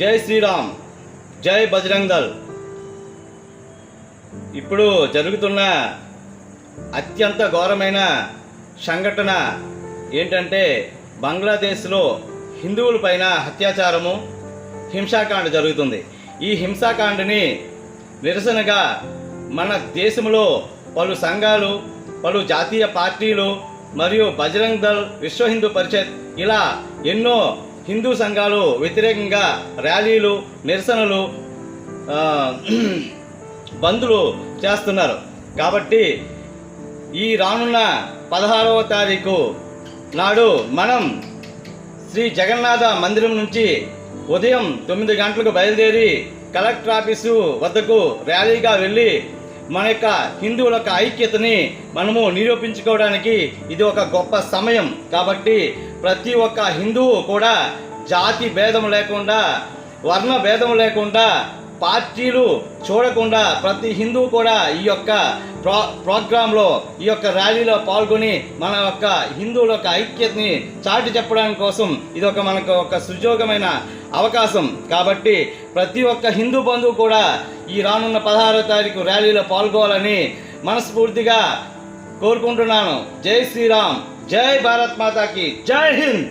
జై శ్రీరామ్ జై బజరంగ్ దళ్. ఇప్పుడు జరుగుతున్న అత్యంత ఘోరమైన సంఘటన ఏంటంటే బంగ్లాదేశ్లో హిందువుల పైన అత్యాచారము హింసాకాండ జరుగుతుంది. ఈ హింసాకాండని నిరసనగా మన దేశంలో పలు సంఘాలు పలు జాతీయ పార్టీలు మరియు బజరంగ్ దళ్ విశ్వ హిందూ పరిషత్ ఇలా ఎన్నో హిందూ సంఘాలు వ్యతిరేకంగా ర్యాలీలు నిరసనలు బంద్లు చేస్తున్నారు. కాబట్టి ఈ రానున్న పదహారవ తారీఖు నాడు మనం శ్రీ జగన్నాథ మందిరం నుంచి ఉదయం తొమ్మిది గంటలకు బయలుదేరి కలెక్టర్ ఆఫీసు వద్దకు ర్యాలీగా వెళ్ళి మన యొక్క హిందువుల యొక్క ఐక్యతని మనము నిరూపించుకోవడానికి ఇది ఒక గొప్ప సమయం. కాబట్టి ప్రతి ఒక్క హిందువు కూడా జాతి భేదం లేకుండా వర్ణ భేదం లేకుండా పార్టీలు చూడకుండా ప్రతి హిందువు కూడా ఈ యొక్క ప్రో ప్రోగ్రాంలో ఈ యొక్క ర్యాలీలో పాల్గొని మన యొక్క హిందువుల యొక్క ఐక్యతని చాటి చెప్పడానికి కోసం ఇది ఒక మనకు ఒక సుజోగమైన అవకాశం. కాబట్టి ప్రతి ఒక్క హిందూ బంధువు కూడా ఈ రానున్న పదహారో తారీఖు ర్యాలీలో పాల్గొవాలని మనస్ఫూర్తిగా కోరుకుంటున్నాను. జై శ్రీరామ్. జై భారత్ మాతాకి. జై హింద్.